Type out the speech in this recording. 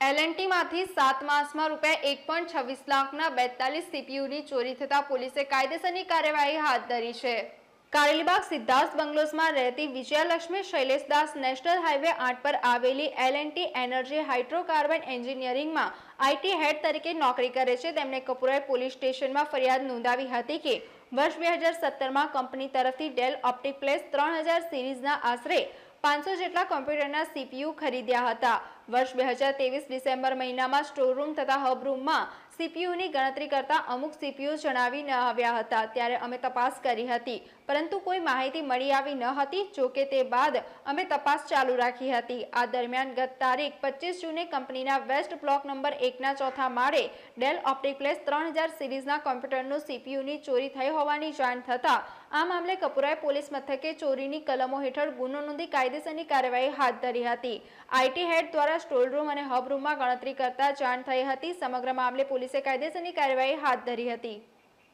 એલએનટીમાંથી સાત માસમાં રૂપિયા એક પોઈન્ટ લાખના બેતાલીસ સીપીયુની ચોરી થતા પોલીસે કાયદેસરની કાર્યવાહી હાથ ધરી છે. કારેલીબાગ સિદ્ધાર્થ બંગલોઝમાં રહેતી વિજયાલક્ષ્મી શૈલેષદાસ નેશનલ હાઈવે આઠ પર આવેલી L N T energy hydrocarbon એન્જિનિયરિંગમાં આઈટી હેડ તરીકે નોકરી કરે છે. તેમણે કપુરાઈ પોલીસ સ્ટેશનમાં ફરિયાદ નોંધાવી હતી કે વર્ષ બે હજાર સત્તરમાં કંપની તરફથી ડેલ ઓપ્ટિક પ્લેસ ત્રણ હજાર સિરીઝના આશરે પાંચસો જેટલા કોમ્પ્યુટરના સીપીયુ ખરીદ્યા હતા. વર્ષ બે હજાર ત્રેવીસ ડિસેમ્બર મહિનામાં સ્ટોરરૂમ તથા હબરૂમમાં સીપીયુની ગણતરી કરતા અમુક સીપીયુ જણાવી ન આવ્યા હતા. ત્યારે અમે તપાસ કરી હતી. પરંતુ કોઈ માહિતી મળી આવી ન હતી. જોકે તે બાદ અમે તપાસ ચાલુ રાખી હતી. આ દરમિયાન ગત તારીખ પચીસ જૂને કંપનીના વેસ્ટ બ્લોક નંબર એકના ચોથા માળે ડેલ ઓપ્ટિપ્લેસ ત્રણ હજાર સિરીઝના કોમ્પ્યુટરનું સીપીયુની ચોરી થઈ હોવાની જાણ થતાં આ મામલે કપુરાએ પોલીસ મથકે ચોરીની કલમો હેઠળ ગુનો નોંધી કાયદેસરની કાર્યવાહી હાથ ધરી હતી. આઈટી હેડ દ્વારા સ્ટોર રૂમ અને હબ રૂમમાં ગણતરી કરતા જાણ થઈ હતી. સમગ્ર મામલે પોલીસે કાયદેસરની કાર્યવાહી હાથ ધરી હતી.